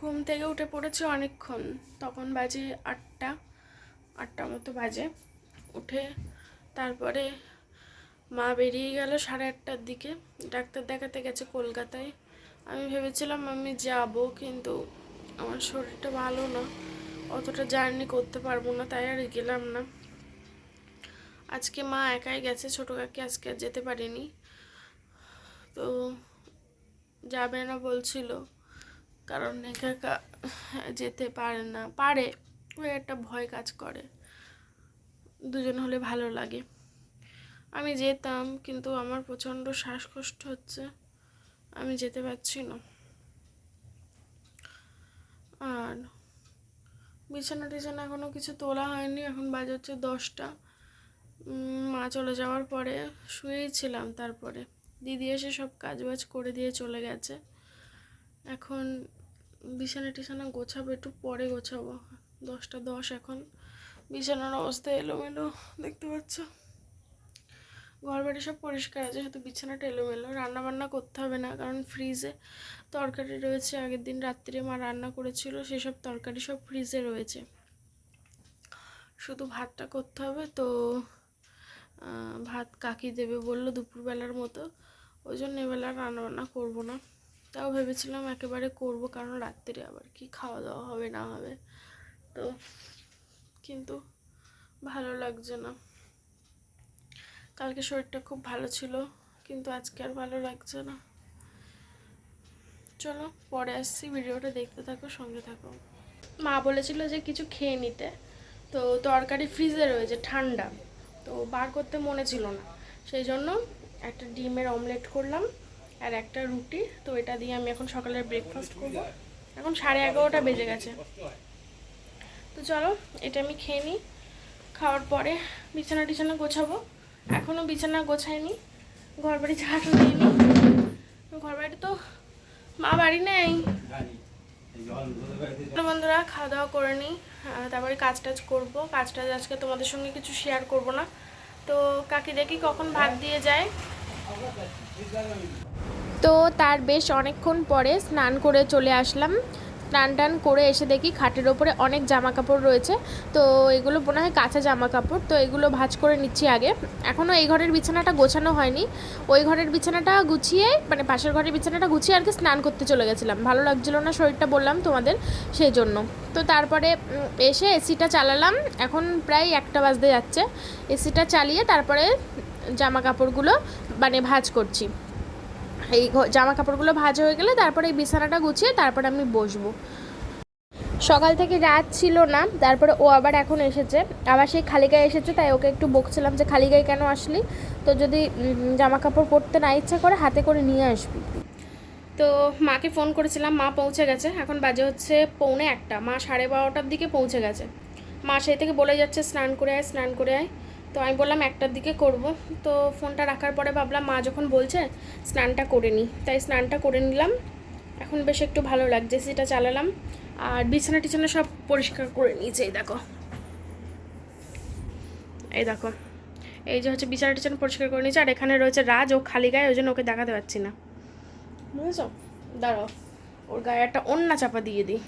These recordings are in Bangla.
ঘুম থেকে উঠে পড়েছি অনেকক্ষণ। তখন বাজে আটটা আটটা মতো বাজে। উঠে তারপরে মা বেরিয়ে গেল সাড়ে আটটার দিকে। ডাক্তার দেখাতে গেছে কলকাতায়। আমি ভেবেছিলাম আমি যাব, কিন্তু আমার শরীরটা ভালো না। অতটা জার্নি করতে পারব না, তাই আর গেলাম না। আজকে মা একাই গেছে, ছোটো কাকি আজকে আর যেতে পারেনি। তো যাবে না বলছিল। কারণ একা যেতে পারে না। পারে, ওই একটা ভয় কাজ করে। দুজন হলে ভালো লাগে। আমি যেতাম, কিন্তু আমার প্রচণ্ড শ্বাসকষ্ট হচ্ছে। আমি যেতে পারছি না। আর বিছানা টিছানা এখনও কিছু তোলা হয়নি। এখন বাজে হচ্ছে দশটা। মা চলে যাওয়ার পরে শুয়েই ছিলাম তারপরে। দিদি এসে সব কাজ বাজ করে দিয়ে চলে গেছে। এখন বিছানা টিছানা গোছাবো, একটু পরে গোছাবো। দশটা দশ এখন। বিছানার অবস্থা এলোমেলো, দেখতে পাচ্ছ? ঘর বাড়ি সব পরিষ্কার আছে, শুধু বিছানাটা এলোমেলো। রান্না বান্না করতে হবে না, কারণ ফ্রিজে তরকারি রয়েছে। আগের দিন রাত্রে মা রান্না করেছিল, সেসব তরকারি সব ফ্রিজে রয়েছে। শুধু ভাতটা করতে হবে তো ভাত কাকি দেবে বলল দুপুরবেলার মতো। ওই জন্য এবেলা রান্না বান্না করব না। তাও ভেবেছিলাম একেবারে করব, কারণ রাত্রে আবার কি খাওয়া দাওয়া হবে, না হবে। তো কিন্তু ভালো লাগছে না। কালকে শরীরটা খুব ভালো ছিল, কিন্তু আজকে আর ভালো লাগছে না। চলো, পরে আসছি, ভিডিওটা দেখতে থাকো, সঙ্গে থাকো। মা বলেছিল যে কিছু খেয়ে নিতে, তো তরকারি ফ্রিজে রয়েছে, ঠান্ডা। তো বার করতে মনে ছিল না। সেই জন্য একটা ডিমের অমলেট করলাম আর একটা রুটি, তো এটা দিয়ে আমি এখন সকালের ব্রেকফাস্ট করব। এখন সাড়ে এগারোটা বেজে গেছে। তো চলো, এটা আমি খেয়ে নিই। খাওয়ার পরে বিছানা টিছানা গোছাবো। এখনও বিছানা গোছাইনি। ঘর বাড়ি ঝাড়ু দিইনি ঘর বাড়ি তো মা বাড়ি নেই। বন্ধুরা খাওয়া দাওয়া করে নিই। তারপরে কাজ টাজ করব। কাজ টাজ আজকে তোমাদের সঙ্গে কিছু শেয়ার করব না। তো কাকি দেখি কখন ভাত দিয়ে যায়? তো তার বেশ অনেকক্ষণ পরে স্নান করে চলে আসলাম। স্নান টান করে এসে দেখি খাটের ওপরে অনেক জামা কাপড় রয়েছে। তো এগুলো মনে হয় কাঁচা জামা কাপড় তো এগুলো ভাজ করে নিচ্ছি আগে। এখনও এই ঘরের বিছানাটা গোছানো হয়নি। ওই ঘরের বিছানাটা গুছিয়ে মানে পাশের ঘরের বিছানাটা গুছিয়ে আর কি স্নান করতে চলে গেছিলাম। ভালো লাগছিল না শরীরটা বললাম তোমাদের সেই জন্য তো তারপরে এসে এসিটা চালালাম। এখন প্রায় একটা বাজতে যাচ্ছে। এসিটা চালিয়ে তারপরে জামা কাপড়গুলো মানে ভাজ করছি। এই জামা কাপড়গুলো ভাজা হয়ে গেলে তারপরে এই বিছানাটা গুছিয়ে তারপরে আমি বসবো। সকাল থেকে রাত ছিল না, তারপরে ও আবার এখন এসেছে। আবার সেই খালি গায়ে এসেছে, তাই ওকে একটু বকছিলাম যে খালি গায়ে কেন আসলি? তো যদি জামা কাপড় পরতে না ইচ্ছা করে, হাতে করে নিয়ে আসবি। তো মাকে ফোন করেছিলাম, মা পৌঁছে গেছে। এখন বাজে হচ্ছে পৌনে একটা। মা সাড়ে বারোটার দিকে পৌঁছে গেছে। মা সেই থেকে বলে যাচ্ছে, স্নান করে আয়, স্নান করে আয়। তো আমি বললাম একটার দিকে করব। তো ফোনটা রাখার পরে ভাবলাম, মা যখন বলছে, স্নানটা করে নিই তাই স্নানটা করে নিলাম। এখন বেশ একটু ভালো লাগছে সেটা চালালাম। আর বিছানা টিছানা সব পরিষ্কার করে নিয়েছে, এই দেখো। এই দেখো। এই যে হচ্ছে বিছানা টিছানা পরিষ্কার করে নিয়েছে, আর এখানে রয়েছে রাজ, ও খালি গায়ে, ওই জন্য ওকে দেখাতে পারছি না। বুঝেছ? দাঁড়াও, ওর গায়ে একটা অন্যা চাপা দিয়ে দিই।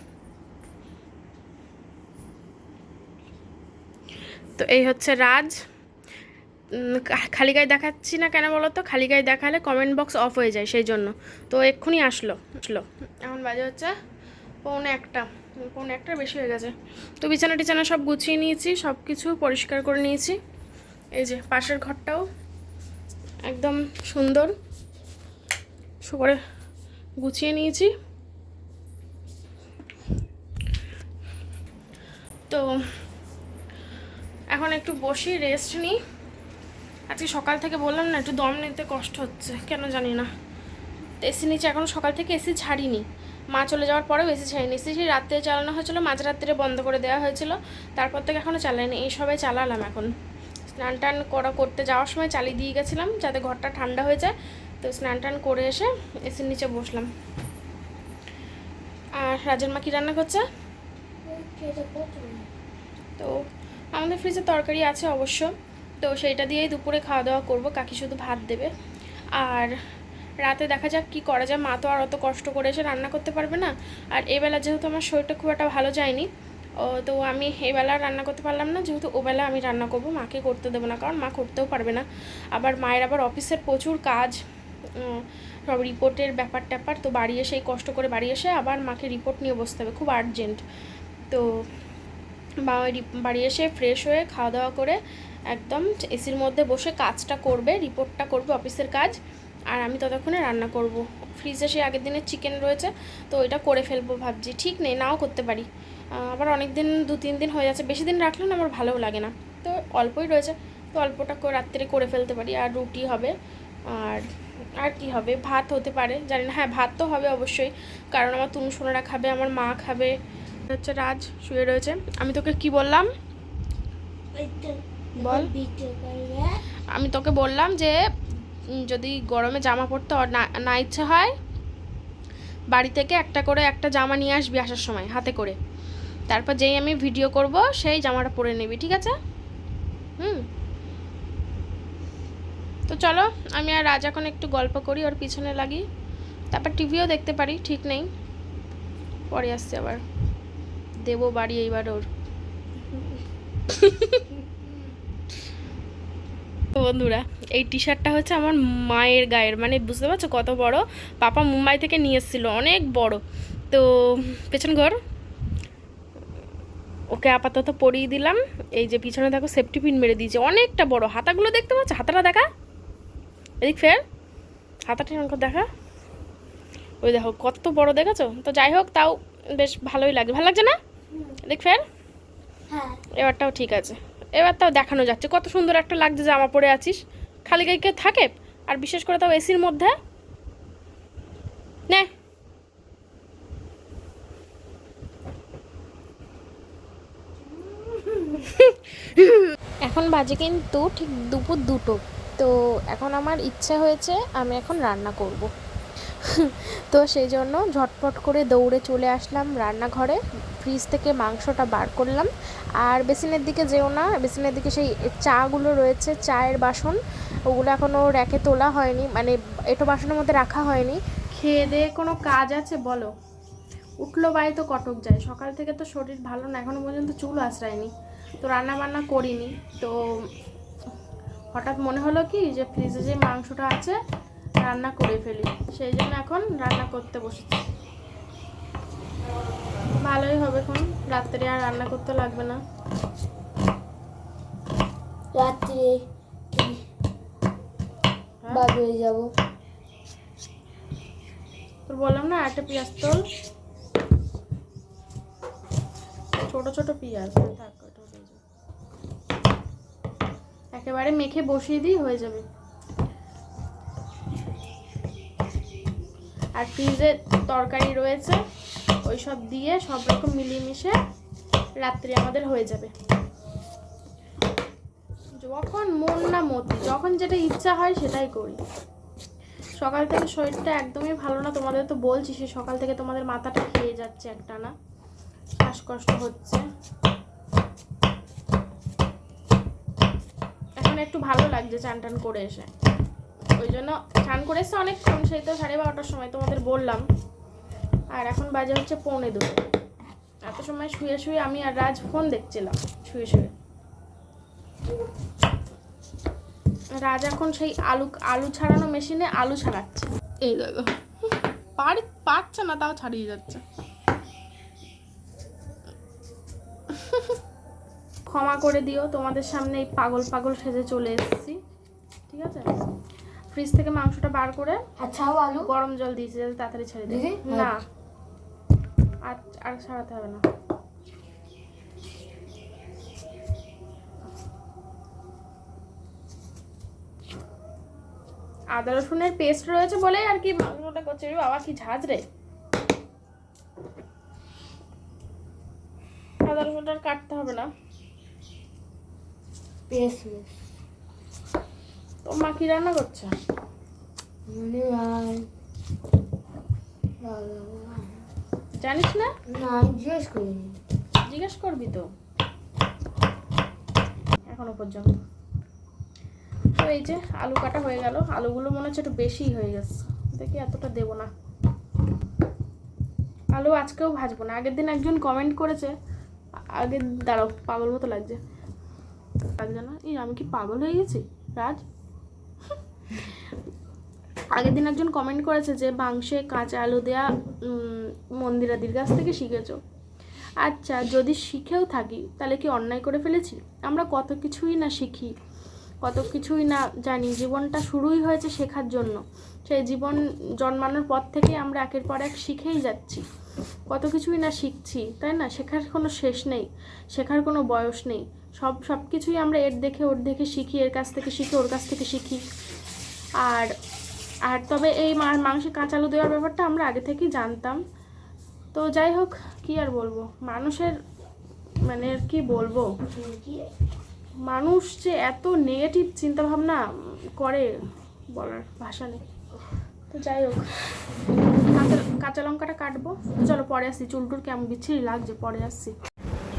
তো এই হচ্ছে রাজ। খালি গায়ে দেখাচ্ছি না কেন বলো তো? খালি গায়ে দেখালে কমেন্ট বক্স অফ হয়ে যায় সেই জন্য তো এক্ষুনি আসলো আসলো। এখন বাজে হচ্ছে পৌনে একটা। পৌনে একটার বেশি হয়ে গেছে। তো বিছানা টিছানা সব গুছিয়ে নিয়েছি, সব কিছু পরিষ্কার করে নিয়েছি। এই যে পাশের ঘরটাও একদম সুন্দর। করে গুছিয়ে নিয়েছি। তো এখন একটু বসি রেস্ট নিই। আজকে সকাল থেকে বললাম না, একটু দম নিতে কষ্ট হচ্ছে, কেন জানি না। এসি নিচে এখন সকাল থেকে এসি ছাড়িনি। মা চলে যাওয়ার পরেও এসি ছাড়িনি। এসি সেই রাত্রে চালানো হয়েছিল মাঝরাত্রে বন্ধ করে দেওয়া হয়েছিল, তারপর থেকে এখনও চালাইনি এই সবাই চালালাম এখন। স্নান টান করা, করতে যাওয়ার সময় চালিয়ে দিয়ে গেছিলাম, যাতে ঘরটা ঠান্ডা হয়ে যায়। তো স্নান টান করে এসে এসির নিচে বসলাম। আর রাজের মা কী রান্না করছে? তো আমাদের ফ্রিজে তরকারি আছে অবশ্য। তো সেইটা দিয়েই দুপুরে খাওয়া দাওয়া করব, কাকি শুধু ভাত দেবে। আর রাতে দেখা যাক কি করা যায়, মা তো আর অত কষ্ট করে এসে রান্না করতে পারবে না। আর এবেলা যেহেতু আমার শরীরটা খুব একটা ভালো যায়নি তো আমি এবেলা রান্না করতে পারলাম না, যেহেতু ওবেলা আমি রান্না করব, মাকে করতে দেবো না, কারণ মা করতেও পারবে না। আবার মায়ের আবার অফিসের প্রচুর কাজ সব রিপোর্টের ব্যাপার ট্যাপার, তো বাড়ি এসে কষ্ট করে বাড়ি এসে আবার মাকে রিপোর্ট নিয়ে বসতে হবে, খুব আর্জেন্ট। তো বাড়ি এসে ফ্রেশ হয়ে খাওয়া দাওয়া করে একদম এসির মধ্যে বসে কাজটা করবে, রিপোর্টটা করবে, অফিসের কাজ। আর আমি ততক্ষণে রান্না করব। ফ্রিজে সেই আগের দিনের চিকেন রয়েছে, তো ওইটা করে ফেলব ভাবছি। ঠিক নেই, নাও করতে পারি। আবার অনেক দিন দু তিন দিন হয়ে যাচ্ছে। বেশি দিন রাখলে না আমার ভালোও লাগে না। তো অল্পই রয়েছে, তো অল্পটা রাত্রে করে ফেলতে পারি। আর রুটি হবে, আর আর কি হবে? ভাত হতে পারে, জানি না। হ্যাঁ ভাত তো হবে অবশ্যই। কারণ আমার তুনু সোনারা খাবে, আমার মা খাবে। হচ্ছে রাজ, শুয়ে রয়েছে। আমি তোকে কি বললাম? বল। আমি তোকে বললাম যে যদি গরমে জামা পরতে না ইচ্ছে হয়, বাড়ি থেকে একটা করে একটা জামা নিয়ে আসবি আসার সময়, হাতে করে। তারপর যেই আমি ভিডিও করব, সেই জামাটা পরে নিবি, ঠিক আছে? হুম। তো চলো, আমি আর রাজ এখন একটু গল্প করি, ওর পিছনে লাগি। তারপর টিভিও দেখতে পারি, ঠিক নেই। পরে আসছে আবার। দেবো বাড়ি এইবার ওর। তো বন্ধুরা এই টি শার্টটা হচ্ছে আমার মায়ের গায়ের। মানে বুঝতে পারছ কত বড়? পাপা মুম্বাই থেকে নিয়ে এসেছিল অনেক বড়। তো পেছন ঘর ওকে আপাতত পরিয়ে দিলাম। এই যে পিছনে দেখো সেফটি পিন মেরে দিয়েছে অনেকটা বড়। হাতাগুলো দেখতে পাচ্ছ? হাতাটা দেখা? এদিক ফের। হাতাটা আমাকে দেখা। ওই দেখো কত বড় দেখেছ? তো যাই হোক তাও বেশ ভালোই লাগে। ভালো লাগছে না? এদিক ফের। হ্যাঁ। এবারটাও ঠিক আছে। এবার তাও দেখানো যাচ্ছে। কত সুন্দর একটা লাগছে জামা পরে আছিস। খালি গায়ে কেউ থাকে? আর বিশেষ করে তাও এসির মধ্যে? নে। এখন বাজে কিন্তু ঠিক দুপুর দুটো। তো এখন আমার ইচ্ছে হয়েছে আমি এখন রান্না করব। তো সেই জন্য ঝটপট করে দৌড়ে চলে আসলাম রান্নাঘরে। ফ্রিজ থেকে মাংসটা বার করলাম। আর বেসিনের দিকে যেও না, বেসিনের দিকে সেই চাগুলো রয়েছে, চায়ের বাসন। ওগুলো এখনও র্যাকে তোলা হয়নি মানে এটো বাসনের মধ্যে রাখা হয়নি। খেয়ে দিয়ে কোনো কাজ আছে বলো? উঠল বাড়ি তো কটক যায়। সকাল থেকে তো শরীর ভালো না এখনও পর্যন্ত চুল আশ্রায়নি তো রান্না বান্না করিনি। তো হঠাৎ মনে হলো কি যে ফ্রিজে যে মাংসটা আছে রান্না করে ফেলি। সেই জন্য এখন রান্না করতে বসেছি। ভালোই হবে এখন। রাত্রে আর রান্না করতে লাগবে না। রাত্রে হ্যাঁ? হয়ে যাব। তোর বললাম না একটা পেঁয়াজ তোল। ছোট ছোট পেঁয়াজ। থাক। একেবারে মেখে বসিয়ে দিই হয়ে যাবে। আর ফ্রিজে তরকারি রয়েছে ওই সব দিয়ে সব রকম মিলিয়ে মিশে রাত্রি আমাদের হয়ে যাবে। যখন মন না মতি, যখন যেটা ইচ্ছা হয় সেটাই করি। সকাল থেকে শরীরটা একদমই ভালো না, তোমাদের তো বলছি, সে সকাল থেকে তোমাদের মাথাটা খেয়ে যাচ্ছে একটা না শ্বাসকষ্ট হচ্ছে। এখন একটু ভালো লাগছে চান টান করে এসে। ওই জন্য চান করে এসে অনেকক্ষণ সেই তো সাড়ে বারোটার সময় তোমাদের বললাম। আর এখন বাজে হচ্ছে পৌনে দুটো। এত সময় শুয়ে শুয়ে আমি আর রাজ ফোন দেখছিলাম শুয়ে শুয়ে। রাজ এখন সেই আলু আলু ছাড়ানো মেশিনে আলু ছাড়াচ্ছে। এই দেখো। পারি পারছে না তাও ছাড়িয়ে যাচ্ছে। ক্ষমা করে দিও তোমাদের সামনে এই পাগল পাগল সেজে চলে এসেছি। ঠিক আছে? ফ্রিজ থেকে মাংসটা বার করে আচ্ছা আলু? গরম জল দিয়েছি যাতে তাড়াতাড়ি ছেড়ে দিই না। আর আর ছাড়াতে হবে না। আদা রসুনের পেস্ট রয়েছে বলেই আর কি মাংসটা করছে। রে বাবা কি ঝাঁজ রে। আদা রসুনটা আর কাটতে হবে না। পেস তো মা কি রান্না করছে? জানিস না? না জিজ্ঞেস করিনি। জিজ্ঞেস করবি তো। এখনও পর্যন্ত। তো এই যে আলু কাটা হয়ে গেল। আলুগুলো মনে হচ্ছে একটু বেশি হয়ে গেছে। থেকে এতটা দেবো না। আলু আজকেও ভাজবো না। আগের দিন একজন কমেন্ট করেছে। আগে দাঁড়াও পাগল মতো লাগছে। লাগছে না? এই আমি কি পাগল হয়ে গেছি? রাজ? আগের দিন একজন কমেন্ট করেছে যে মাংসে কাঁচা আলু দেয়া মন্দিরাদির কাছ থেকে শিখেছো? আচ্ছা যদি শিখেও থাকি, তাহলে কি অন্যায় করে ফেলেছি? আমরা কত কিছুই না শিখি, কত কিছুই না জানি। জীবনটা শুরুই হয়েছে শেখার জন্য। সেই জীবন জন্মানোর পর থেকে আমরা একের পর এক শিখেই যাচ্ছি। কত কিছুই না শিখছি, তাই না? শেখার কোনো শেষ নেই, শেখার কোনো বয়স নেই। সব সব কিছুই আমরা এর দেখে ওর দেখে শিখি, এর কাছ থেকে শিখি, ওর কাছ থেকে শিখি। আর আর তবে এই মাংসে কাঁচা আলু দেওয়ার ব্যাপারটা আমরা আগে থেকেই জানতাম। তো যাই হোক, কি আর বলব? মানুষের মানে আর কি বলব? মানুষ যে এত নেগেটিভ চিন্তাভাবনা করে বলার ভাষা নেই। তো যাই হোক, কাঁচা কাঁচা লঙ্কাটা কাটবো। চলো পরে আসছি চুলটুল কেমন বিচ্ছিরি লাগছে, পরে আসছি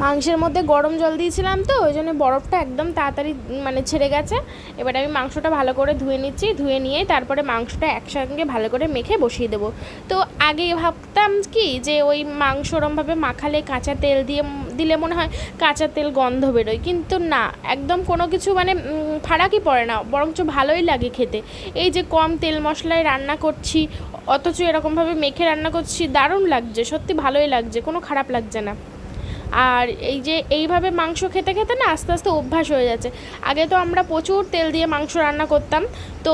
মাংসের মধ্যে গরম জল দিয়েছিলাম তো, ওই জন্য বরফটা একদম তাড়াতাড়ি মানে ছেড়ে গেছে। এবার আমি মাংসটা ভালো করে ধুয়ে নিচ্ছি, ধুয়ে নিয়ে তারপরে মাংসটা একসঙ্গে ভালো করে মেখে বসিয়ে দেবো। তো আগে ভাবতাম কি যে ওই মাংস ওরমভাবে মাখালে কাঁচা তেল দিয়ে, দিলে মনে হয় কাঁচা তেল গন্ধ বেরোয়। কিন্তু না, একদম কোনো কিছু মানে ফারাকই পড়ে না, বরঞ্চ ভালোই লাগে খেতে। এই যে কম তেল মশলায় রান্না করছি, অথচ এরকমভাবে মেখে রান্না করছি, দারুণ লাগছে, সত্যি ভালোই লাগছে, কোনো খারাপ লাগছে না। আর এই যে এইভাবে মাংস খেতে খেতে না আস্তে আস্তে অভ্যাস হয়ে যাচ্ছে। আগে তো আমরা প্রচুর তেল দিয়ে মাংস রান্না করতাম, তো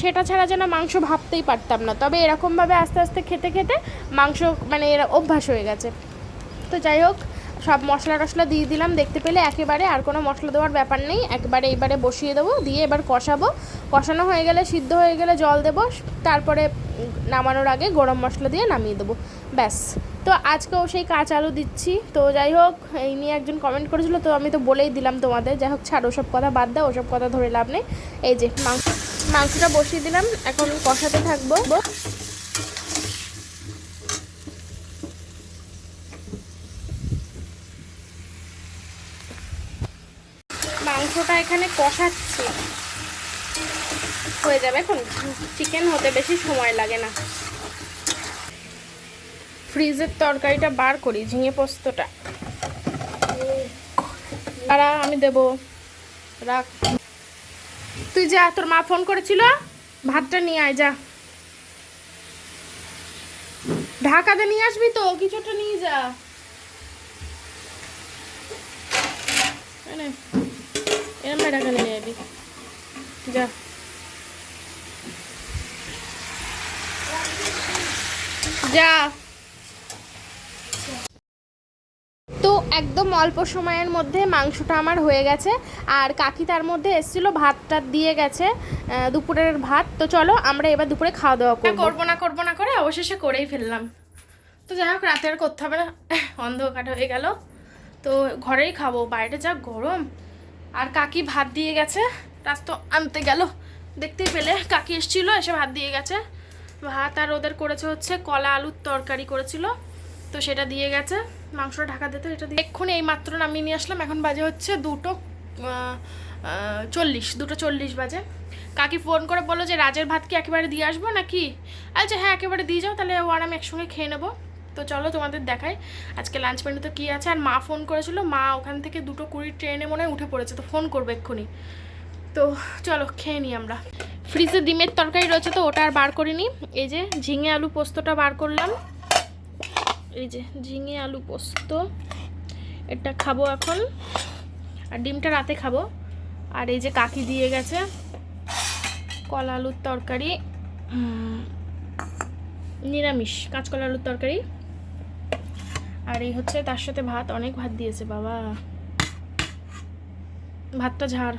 সেটা ছাড়া যেন মাংস ভাবতেই পারতাম না। তবে এরকমভাবে আস্তে আস্তে খেতে খেতে মাংস মানে এরা অভ্যাস হয়ে গেছে। তো যাই হোক, সব মশলা টশলা দিয়ে দিলাম, দেখতে পেলে একেবারে আর কোনো মশলা দেওয়ার ব্যাপার নেই। একবারে এবারে বসিয়ে দেবো, দিয়ে এবার কষাবো। কষানো হয়ে গেলে, সিদ্ধ হয়ে গেলে জল দেবো, তারপরে নামানোর আগে গরম মশলা দিয়ে নামিয়ে দেবো। ব্যাস। তো আজকেও সেই কাঁচা আলু দিচ্ছি। তো যাই হোক, এই নিয়ে একজন কমেন্ট করেছিল, তো আমি তো বলেই দিলাম তোমাদের। যাই হোক, ছাড়, ওসব কথা বাদ দাও, ওসব কথা ধরে লাভ নেই। এই যে, মাংস, মাংসটা বসিয়ে দিলাম, এখন কষাতে থাকব। মাংসটা এখানে কষাচ্ছি। হয়ে যাবে এখন? চিকেন হতে বেশি সময় লাগে না। ফ্রিজের তরকারিটা বার করি, ঝিঙে পোস্তটা। তারা আমি দেব রাখ। তুই যা, তোর মা ফোন করেছিল? ভাতটা নিয়ে আয়, যা। ঢাকাতে নিয়ে আসবি তো কিছুটা নিয়ে যা। এরম নিয়ে যাবি যা। যা। তো একদম অল্প সময়ের মধ্যে মাংসটা আমার হয়ে গেছে। আর কাকি তার মধ্যে এসেছিল ভাতটা দিয়ে গেছে দুপুরের ভাত। তো চলো আমরা এবার দুপুরে খাওয়া দাওয়া করব। করব না করব না করে অবশেষে করেই ফেললাম। তো যাই হোক রাতে আর করতে হবে না। অন্ধকার হয়ে গেল। তো ঘরেই খাব বাইরে যা গরম। আর কাকি ভাত দিয়ে গেছে রাজ তো আনতে গেল। দেখতেই পেলে কাকি এসেছিল এসে ভাত দিয়ে গেছে। ভাত আর ওদের করেছে হচ্ছে কলা আলুর তরকারি করেছিল। তো সেটা দিয়ে গেছে। মাংসটা ঢাকা দিতে, এটা দিয়ে এক্ষুনি এই মাত্র নামিয়ে নিয়ে আসলাম। এখন বাজে হচ্ছে দুটো চল্লিশ দুটো চল্লিশ বাজে। কাকি ফোন করে বলো যে, রাজের ভাত কি একেবারে দিয়ে আসব নাকি? আচ্ছা হ্যাঁ একেবারে দিয়ে যাও, তাহলে ও আর আমি একসঙ্গে খেয়ে নেব। তো চলো তোমাদের দেখাই, আজকে লাঞ্চ মেনুতে কী আছে। আর মা ফোন করেছিল, মা ওখান থেকে দুটো কুড়ির ট্রেনে মনে হয় উঠে পড়েছে, তো ফোন করবে এক্ষুনি। তো চলো, খেয়ে নিই আমরা। ফ্রিজে ডিমের তরকারি রয়েছে তো, ওটা আর বার করিনি। এই যে ঝিঙে আলু পোস্তটা বার করলাম। এই যে ঝিঙে আলু পোস্ত, এটা খাব এখন। আর ডিমটা রাতে খাব। আর এই যে কাকি দিয়ে গেছে কলা আলুর তরকারি নিরামিষ কাঁচকলা আলুর তরকারি। আর এই হচ্ছে তার সাথে ভাত, অনেক ভাত দিয়েছে বাবা। ভাতটা ঝাড়।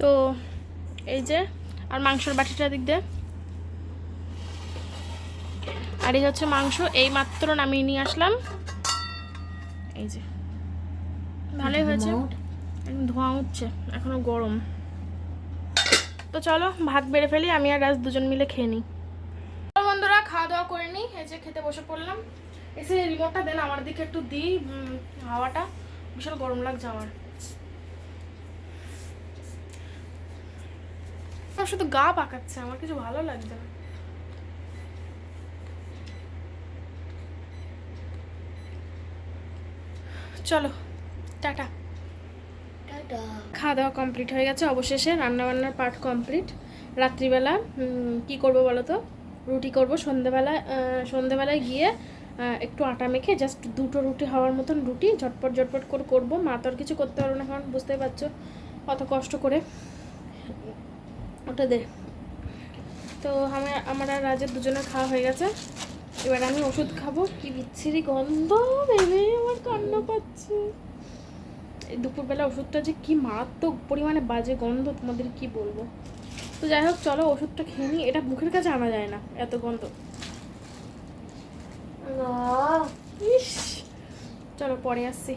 তো এই যে আর মাংসর বাটিটা দিক দিয়ে। আর এই হচ্ছে মাংস এই মাত্র নামিয়ে নিয়ে আসলাম। এই যে। ভালোই হয়েছে। একদম ধোঁয়া উঠছে এখনও গরম। তো চলো ভাত বেড়ে ফেলি আমি আর রাজ দুজন মিলে খেয়ে নিই। বন্ধুরা খাওয়া দাওয়া করে নিই এই যে খেতে বসে পড়লাম। এসে রিমোটটা দেন আমার দিকে একটু দিই হাওয়াটা। বিশাল গরম লাগছে আমার। শুধু গা পাকাচ্ছে আমার কিছু ভালো লাগছে না। চলো টাটা। টাটা। খাওয়া দাওয়া কমপ্লিট হয়ে গেছে অবশেষে রান্নাবান্নার পার্ট কমপ্লিট। রাত্রিবেলা কি করব বলো তো? রুটি করব সন্ধেবেলা সন্ধেবেলায় গিয়ে একটু আটা মেখে জাস্ট দুটো রুটি হওয়ার মতন রুটি ঝটপট ঝটপট করে করব। মা তো আর কিছু করতে পারব না কারণ বুঝতেই পারছ অত কষ্ট করে। ওটা দে। তো আমার আমার আর রাজের দুজনের খাওয়া হয়ে গেছে। এবার আমি ওষুধ খাব। কি বিচ্ছিরি গন্ধ ভেবে আমার কান্না পাচ্ছে। এই দুপুরবেলা ওষুধটা যে কি মারাত্মক পরিমাণে বাজে গন্ধ তোমাদের কি বলব? তো যাই হোক চলো ওষুধটা খেয়ে নিই। এটা মুখের কাছে আনা যায় না এত গন্ধ। ইস! চলো পরে আসছি।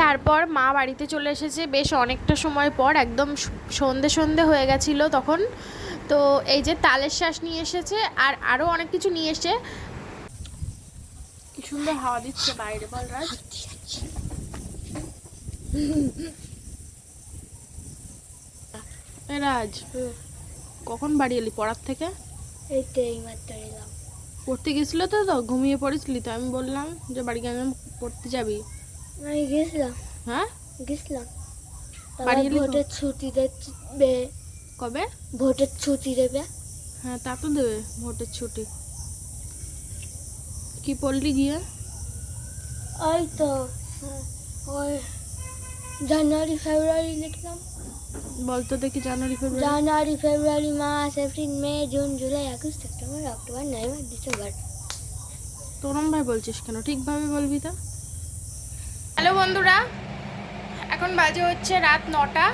তারপর মা বাড়িতে চলে এসেছে বেশ অনেকটা সময় পর একদম সন্ধে সন্ধে হয়ে গেছিল তখন। তো এই যে তালের শ্বাস নিয়ে এসেছে আর আরও অনেক কিছু নিয়ে এসে কি সুন্দর হাওয়া দিচ্ছে বাইরে বল রাজ। রাজ কখন বাড়ি এলি পড়ার থেকে? এই তো এই মাত্র এলাম। পড়তে গেছিল তো তো ঘুমিয়ে পড়েছিলি তো। আমি বললাম যে বাড়ি আমি পড়তে যাবি? আমি গেছিলাম। হ্যাঁ? গেছিলাম। বাড়ি? ভোটের ছুটি দেবে। কবে? ভোটের ছুটি দেবে। হ্যাঁ তা তো দেবে ভোটের ছুটি। কি পড়লি গিয়ে? ওই তো ওই জানুয়ারি ফেব্রুয়ারি লিখলাম। বলতো দেখি January February. January February March April May June July August September October November December. তোরম ভাই বলছিস কেন? ঠিকভাবে বলবি তো। হ্যালো বন্ধুরা এখন বাজে হচ্ছে রাত নটা।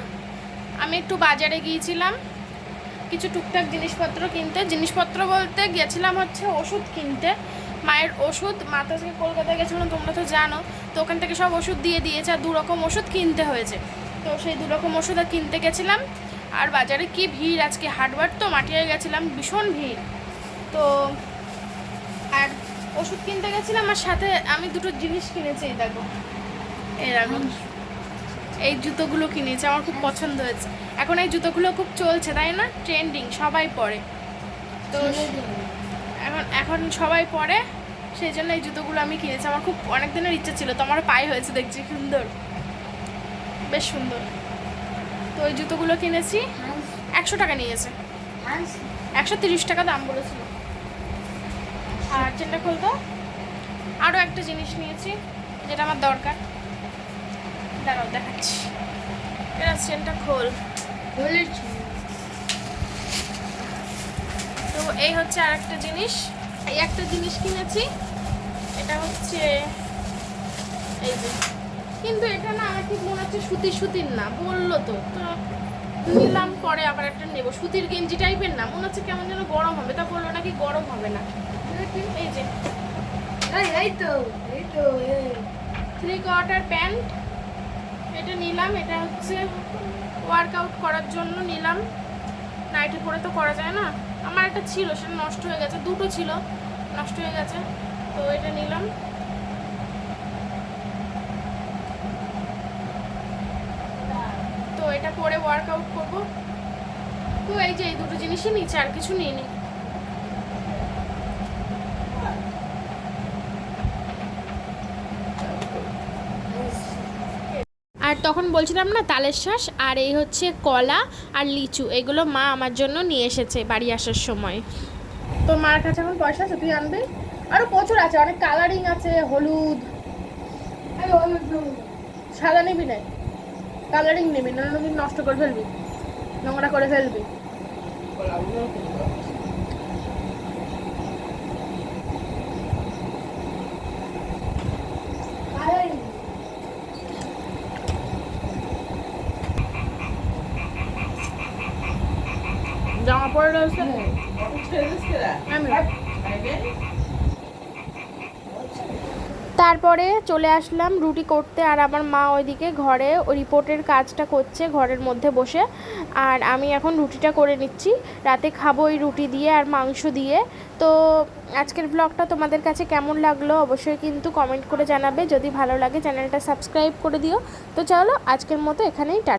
আমি একটু বাজারে গিয়েছিলাম কিছু টুকটাক জিনিসপত্র কিনতে। জিনিসপত্র বলতে গেছিলাম হচ্ছে ওষুধ কিনতে। মায়ের ওষুধ মা তো আজকে কলকাতায় গেছিলাম তোমরা তো জানো তো ওখান থেকে সব ওষুধ দিয়ে দিয়েছে আর দু রকম ওষুধ কিনতে হয়েছে। তো সেই দু রকম ওষুধ আর কিনতে গেছিলাম আর বাজারে কি ভিড় আজকে? হাটবার তো মাটিয়ে গেছিলাম ভীষণ ভিড়। তো আর ওষুধ কিনতে গেছিলাম আর সাথে আমি দুটো জিনিস কিনেছি এই দেখো। এই দেখো। এই জুতোগুলো কিনেছি আমার খুব পছন্দ হয়েছে। এখন এই জুতোগুলো খুব চলছে তাই না? ট্রেন্ডিং সবাই পরে। তো এখন এখন সবাই পরে। সেই জন্য এই জুতোগুলো আমি কিনেছি। আমার খুব অনেক দিনের ইচ্ছে ছিল তো আমার পায়ে হয়েছে দেখছি সুন্দর। বেশ সুন্দর। তো ওই জুতোগুলো কিনেছি একশো টাকা নিয়েছে। একশো তিরিশ টাকা দাম বলেছিল। আর চেনটা খুলতো। আরও একটা জিনিস নিয়েছি যেটা আমার দরকার। দাঁড়াও দেখাচ্ছি। এটা চেনটা খোল। তো এই হচ্ছে আর একটা জিনিস। এই একটা জিনিস কিনেছি। এটা হচ্ছে এই যে। কিন্তু এটা না আমার ঠিক মনে হচ্ছে সুতির সুতির না বলল তো। তো নিলাম পরে আবার একটা নেব। সুতির গেঞ্জি টাইপের না মনে হচ্ছে কেমন যেন গরম হবে। তা বলল নাকি গরম হবে না। এই যে। এই তো এই তো থ্রি কোয়ার্টার প্যান্ট এটা নিলাম এটা হচ্ছে ওয়ার্কআউট করার জন্য নিলাম। নাইটে পরে তো করা যায় না। আমার একটা ছিল, সেটা নষ্ট হয়ে গেছে, দুটো ছিল, নষ্ট হয়ে গেছে, তো এটা নিলাম। তো এটা পরে ওয়ার্কআউট করব। তো এই যে এই দুটো জিনিসই নিচ্ছে আর কিছু নিয়ে নিই আর তখন বলছিলাম না, তালের শ্বাস আর এই হচ্ছে কলা আর লিচু, এগুলো মা আমার জন্য নিয়ে এসেছে বাড়ি আসার সময়। তো মার কাছে এখন পয়সা আছে, তুই আনবি? আরও প্রচুর আছে, অনেক কালারিং আছে, হলুদ। সাদা নিবি না? কালারিং নিবি, না নষ্ট করে ফেলবি। নোংরা করে ফেলবি। পরে রয়েছে তারপরে চলে আসলাম রুটি করতে আর আমার মা ওইদিকে ঘরে ওই রিপোর্টের কাজটা করছে ঘরের মধ্যে বসে। আর আমি এখন রুটিটা করে নিচ্ছি। রাতে খাব ওই রুটি দিয়ে আর মাংস দিয়ে। তো আজকের ব্লগটা তোমাদের কাছে কেমন লাগল অবশ্যই কিন্তু কমেন্ট করে জানাবে। যদি ভালো লাগে চ্যানেলটা সাবস্ক্রাইব করে দিও। তো চলো আজকের মতো এখানেই টা